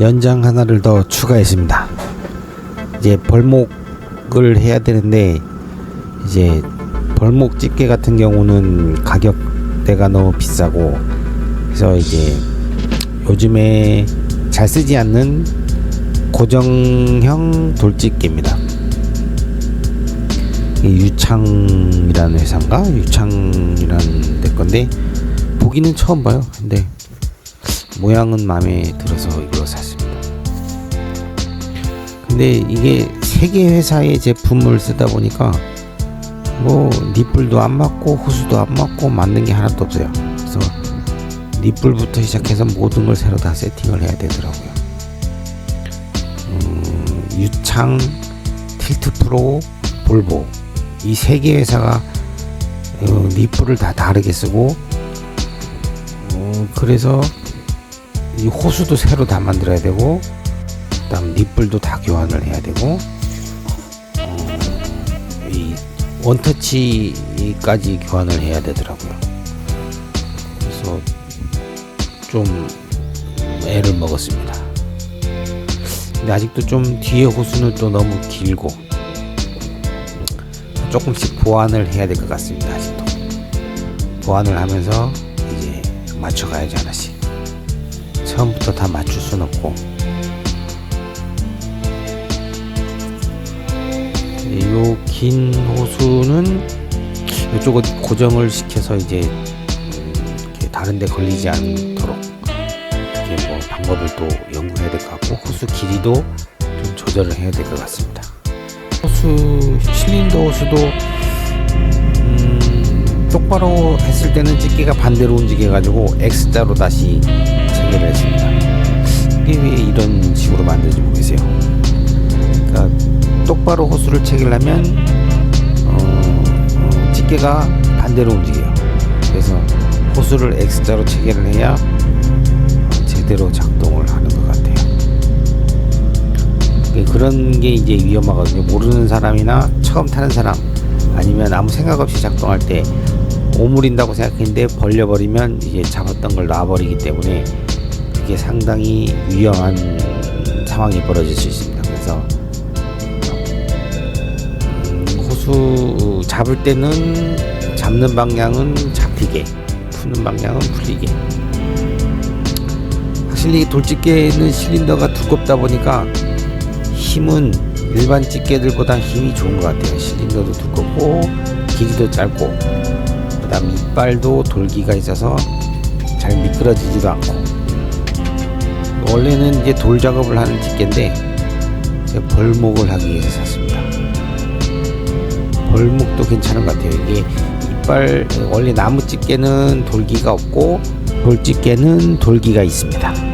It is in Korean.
연장 하나를 더 추가했습니다. 이제 벌목을 해야 되는데 이제 벌목 집게 같은 경우는 가격대가 너무 비싸고 그래서 이제 요즘에 잘 쓰지 않는 고정형 돌집게입니다. 이 유창이라는 회사인가 유창이라는 데 건데 보기는 처음 봐요. 근데 모양은 마음에 들어서 이거 샀습니다. 근데 이게 세계 회사의 제품을 쓰다 보니까 뭐 니뿔도 안 맞고 호수도 안 맞고 맞는 게 하나도 없어요. 그래서 니뿔부터 시작해서 모든 걸 새로 다 세팅을 해야 되더라고요. 음, 유창, 틸트 프로, 볼보 이 세 개 회사가 어, 니뿔을 다 다르게 쓰고 어, 그래서 이 호수도 새로 다 만들어야 되고 그다음 니뿔도 다 교환을 해야 되고 어, 이 원터치까지 교환을 해야 되더라고요. 그래서 좀 애를 먹었습니다. 근데 아직도 좀 뒤에 호수는 또 너무 길고 조금씩 보완을 해야 될 것 같습니다. 아직도 보완을 하면서 이제 맞춰가야지 하나씩. 처음부터 다 맞출 순 없고 요 긴 호수는 이쪽을 고정을 시켜서 이제 다른데 걸리지 않도록 이렇게 뭐 방법을 또 연구해야 될 것 같고 호수 길이도 좀 조절을 해야 될 것 같습니다. 호수 실린더 호수도 음, 똑바로 했을 때는 집게가 반대로 움직여 가지고 X자로 다시 체결을 했습니다. 이게 왜 이런 식으로 만드는지 모르겠어요. 그러니까 똑바로 호수를 체결하면 어, 어, 집게가 반대로 움직여요. 그래서 호수를 X자로 체결을 해야 제대로 작동을 하는 것 같아요. 그- 그런 게 이제 위험하거든요. 모르는 사람이나 처음 타는 사람 아니면 아무 생각 없이 작동할 때 오므린다고 생각했는데 벌려버리면 이제 잡았던 걸 놔버리기 때문에 그게 상당히 위험한 상황이 벌어질 수 있습니다. 그래서 음, 호수 잡을 때는 잡는 방향은 잡히게, 푸는 방향은 풀리게. 확실히 돌집게는 실린더가 두껍다 보니까 힘은 일반 집게들보다 힘이 좋은 것 같아요. 실린더도 두껍고 길이도 짧고 그다음 이빨도 돌기가 있어서 잘 미끄러지지도 않고 원래는 이제 돌 작업을 하는 집게인데 제가 벌목을 하기 위해서 샀습니다. 벌목도 괜찮은 것 같아요. 이게 이빨 원래 나무 집게는 돌기가 없고 돌 집게는 돌기가 있습니다.